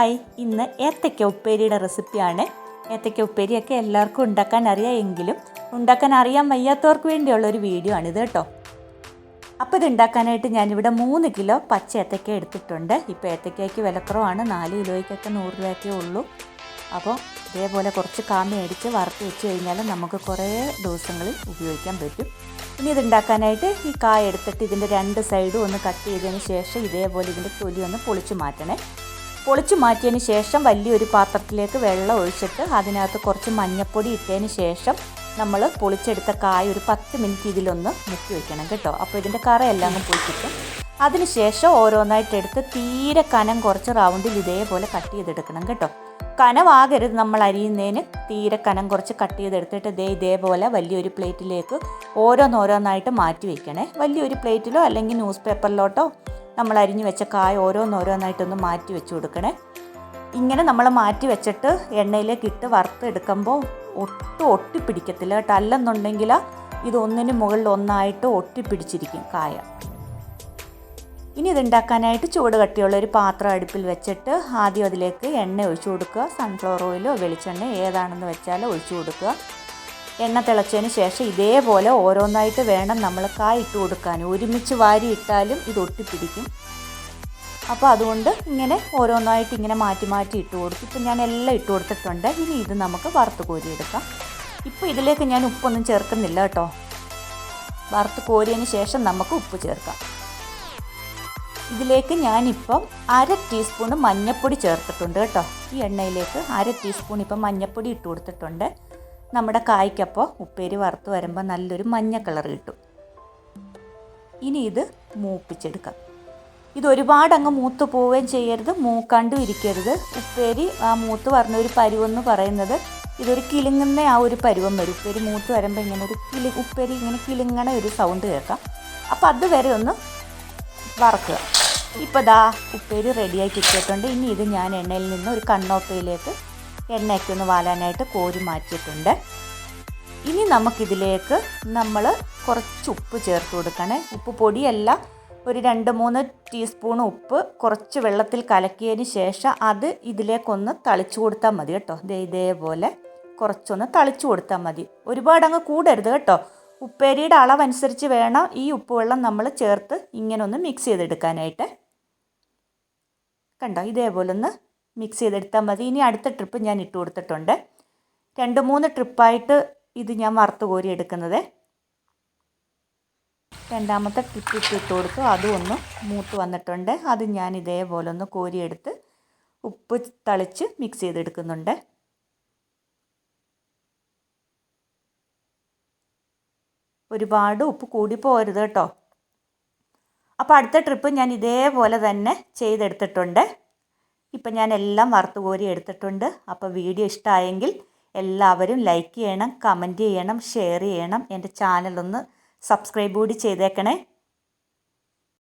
Hi. ഇന്ന് ഏത്തയ്ക്ക ഉപ്പേരിയുടെ റെസിപ്പിയാണ്. ഏത്തയ്ക്ക ഉപ്പേരിയൊക്കെ എല്ലാവർക്കും ഉണ്ടാക്കാൻ അറിയാമെങ്കിലും ഉണ്ടാക്കാൻ അറിയാൻ വയ്യാത്തവർക്ക് വേണ്ടിയുള്ള ഒരു വീഡിയോ ആണിത് കേട്ടോ. അപ്പോൾ ഇത് ഉണ്ടാക്കാനായിട്ട് ഞാനിവിടെ മൂന്ന് കിലോ പച്ച ഏത്തയ്ക്ക എടുത്തിട്ടുണ്ട്. ഇപ്പോൾ ഏത്തയ്ക്കയ്ക്ക് വിലക്കുറവാണ് നാല് കിലോയ്ക്കൊക്കെ നൂറ് രൂപയൊക്കെ ഉള്ളൂ. അപ്പോൾ ഇതേപോലെ കുറച്ച് കാമി അടിച്ച് വറുത്ത് വെച്ച് കഴിഞ്ഞാൽ നമുക്ക് കുറേ ദിവസങ്ങളിൽ ഉപയോഗിക്കാൻ പറ്റും. ഇനി ഇതുണ്ടാക്കാനായിട്ട് ഈ കായ എടുത്തിട്ട് ഇതിന്റെ രണ്ട് സൈഡും ഒന്ന് കട്ട് ചെയ്തതിന് ശേഷം ഇതേപോലെ ഇതിന്റെ തൊലി ഒന്ന് പൊളിച്ച് മാറ്റണേ. പൊളിച്ച് മാറ്റിയതിന് ശേഷം വലിയൊരു പാത്രത്തിലേക്ക് വെള്ളം ഒഴിച്ചിട്ട് അതിനകത്ത് കുറച്ച് മഞ്ഞൾപ്പൊടി ഇട്ടതിന് ശേഷം നമ്മൾ പൊളിച്ചെടുത്ത കായ ഒരു പത്ത് മിനിറ്റ് ഇതിലൊന്ന് മുക്കി വെക്കണം കേട്ടോ. അപ്പോൾ ഇതിന്റെ കറയെല്ലാം ഒന്ന് പോയി കിട്ടും അതിനുശേഷം ഓരോന്നായിട്ട് എടുത്ത് തീരെ കനം കുറച്ച് റൗണ്ടിൽ ഇതേപോലെ കട്ട് ചെയ്തെടുക്കണം കേട്ടോ. കനവാകരുത് നമ്മൾ അരിയുന്നതിന്. തീരെ കനം കുറച്ച് കട്ട് ചെയ്തെടുത്തിട്ട് ഇതേ ഇതേപോലെ വലിയൊരു പ്ലേറ്റിലേക്ക് ഓരോന്നോരോന്നായിട്ട് മാറ്റി വയ്ക്കണേ വലിയൊരു പ്ലേറ്റിലോ അല്ലെങ്കിൽ ന്യൂസ് പേപ്പറിലോട്ടോ നമ്മൾ അരിഞ്ഞു വെച്ച കായ ഓരോന്നോരോന്നായിട്ടൊന്ന് മാറ്റി വെച്ച് കൊടുക്കണേ. ഇങ്ങനെ നമ്മൾ മാറ്റി വെച്ചിട്ട് എണ്ണയിലേക്ക് ഇട്ട് വറുത്തെടുക്കുമ്പോൾ ഒട്ടും ഒട്ടിപ്പിടിക്കത്തില്ല കേട്ടോ. അല്ലെന്നുണ്ടെങ്കിൽ ഇതൊന്നിന് മുകളിൽ ഒന്നായിട്ട് ഒട്ടിപ്പിടിച്ചിരിക്കും കായ. ഇനി ഇതുണ്ടാക്കാനായിട്ട് ചൂട് കട്ടിയുള്ള ഒരു പാത്രം അടുപ്പിൽ വെച്ചിട്ട് ആദ്യം അതിലേക്ക് എണ്ണ ഒഴിച്ചു കൊടുക്കുക. സൺഫ്ലവർ ഓയിലോ വെളിച്ചെണ്ണ ഏതാണെന്ന് വെച്ചാൽ ഒഴിച്ചു കൊടുക്കുക. എണ്ണ തിളച്ചതിന് ശേഷം ഇതേപോലെ ഓരോന്നായിട്ട് വേണം നമ്മൾ കായിട്ട് കൊടുക്കാൻ ഒരുമിച്ച് വാരി ഇട്ടാലും ഇത് ഒട്ടിപ്പിടിക്കും. അപ്പോൾ അതുകൊണ്ട് ഇങ്ങനെ ഓരോന്നായിട്ട് ഇങ്ങനെ മാറ്റി മാറ്റി ഇട്ട് കൊടുക്കും ഇപ്പം ഞാൻ എല്ലാം ഇട്ട് കൊടുത്തിട്ടുണ്ട്. ഇനി ഇത് നമുക്ക് വറുത്ത് കോരിയെടുക്കാം ഇപ്പോൾ ഇതിലേക്ക് ഞാൻ ഉപ്പൊന്നും ചേർക്കുന്നില്ല കേട്ടോ. വറുത്ത് കോരിയതിന് ശേഷം നമുക്ക് ഉപ്പ് ചേർക്കാം. ഇതിലേക്ക് ഞാനിപ്പം അര ടീസ്പൂൺ മഞ്ഞൾപ്പൊടി ചേർത്തിട്ടുണ്ട് കേട്ടോ. ഈ എണ്ണയിലേക്ക് അര ടീസ്പൂൺ ഇപ്പം മഞ്ഞൾപ്പൊടി ഇട്ട് കൊടുത്തിട്ടുണ്ട്. നമ്മുടെ കായ്ക്കപ്പോൾ ഉപ്പേരി വറുത്ത് വരുമ്പോൾ നല്ലൊരു മഞ്ഞ കളർ കിട്ടും. ഇനി ഇത് മൂപ്പിച്ചെടുക്കാം. ഇത് ഒരുപാട് അങ്ങ് മൂത്ത് പോവുകയും ചെയ്യരുത്. മൂക്കാണ്ടും ഇരിക്കരുത്. ഉപ്പേരി ആ മൂത്ത് പറഞ്ഞ ഒരു പരുവെന്ന് പറയുന്നത് ഇതൊരു കിലുങ്ങുന്ന ആ ഒരു പരുവം വരും. ഉപ്പേരി മൂത്ത് വരുമ്പോൾ ഇങ്ങനെ ഒരു കിളി ഉപ്പേരി ഇങ്ങനെ കിലുങ്ങണ ഒരു സൗണ്ട് കേൾക്കാം. അപ്പോൾ അതുവരെ ഒന്ന് വറക്കുക. ഇപ്പോൾ ദാ ഉപ്പേരി റെഡിയായി കിട്ടിയിട്ടുണ്ട്. ഇനി ഇത് ഞാൻ എണ്ണയിൽ നിന്ന് ഒരു കണ്ണോപ്പയിലേക്ക് എണ്ണയൊക്കെ ഒന്ന് വാലാനായിട്ട് കോരി മാറ്റിയിട്ടുണ്ട്. ഇനി നമുക്കിതിലേക്ക് നമ്മൾ കുറച്ച് ഉപ്പ് ചേർത്ത് കൊടുക്കണേ. ഉപ്പ് പൊടിയല്ല ഒരു രണ്ട് മൂന്ന് ടീസ്പൂൺ ഉപ്പ് കുറച്ച് വെള്ളത്തിൽ കലക്കിയതിന് ശേഷം അത് ഇതിലേക്കൊന്ന് തളിച്ചു കൊടുത്താൽ മതി കേട്ടോ. ഇതേപോലെ കുറച്ചൊന്ന് തളിച്ചു കൊടുത്താൽ മതി. ഒരുപാട് അങ്ങ് കൂടരുത് കേട്ടോ. ഉപ്പേരിയുടെ അളവനുസരിച്ച് വേണം ഈ ഉപ്പ് വെള്ളം നമ്മൾ ചേർത്ത് ഇങ്ങനെ ഒന്ന് മിക്സ് ചെയ്തെടുക്കാനായിട്ട്. കണ്ടോ? ഇതേപോലെ ഒന്ന് മിക്സ് ചെയ്തെടുത്താൽ മതി. ഇനി അടുത്ത ട്രിപ്പ് ഞാൻ ഇട്ട് കൊടുത്തിട്ടുണ്ട്. രണ്ട് മൂന്ന് ട്രിപ്പായിട്ട് ഇത് ഞാൻ വറുത്ത് കോരി എടുക്കുന്നത്. രണ്ടാമത്തെ ട്രിപ്പ് ഇട്ട് ഇട്ട് കൊടുത്തു. അതും ഒന്ന് മൂത്ത് വന്നിട്ടുണ്ട്. അത് ഞാൻ ഇതേപോലെ ഒന്ന് കോരിയെടുത്ത് ഉപ്പ് തളിച്ച് മിക്സ് ചെയ്തെടുക്കുന്നുണ്ട് ഒരുപാട് ഉപ്പ് കൂടി പോരുത് കേട്ടോ. അപ്പോൾ അടുത്ത ട്രിപ്പ് ഞാൻ ഇതേപോലെ തന്നെ ചെയ്തെടുത്തിട്ടുണ്ട്. ഇപ്പം ഞാൻ എല്ലാം വറുത്ത് കോരി എടുത്തിട്ടുണ്ട്. അപ്പോൾ വീഡിയോ ഇഷ്ടമായെങ്കിൽ എല്ലാവരും ലൈക്ക് ചെയ്യണം കമന്റ് ചെയ്യണം ഷെയർ ചെയ്യണം. എന്റെ ചാനലൊന്ന് സബ്സ്ക്രൈബ് കൂടി ചെയ്തേക്കണേ.